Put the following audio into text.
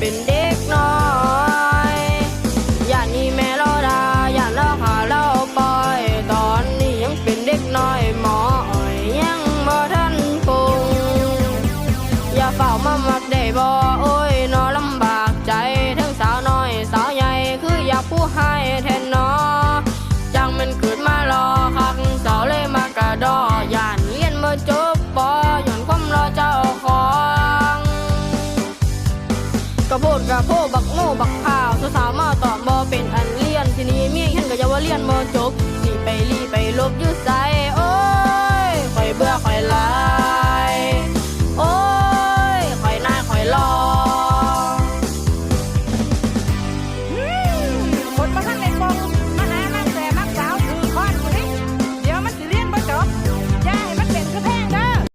ป็นเด็กน้อยอย่านี้แม่เราดาอย่าเราหาเราปล่อย ตอนนี้ยังเป็นเด็กน้อยหมออ่อยยังบ่ทันคงอย่าเฝ้ามามักได้บ่ กระโพดกระโพดบักโง่บักข่าวสาวมาตอบบอเป็นอันเลียน ทีนี้เมียเห็นก็จะว่าเลียนบอจบสีไปรีไปลบยืดไซ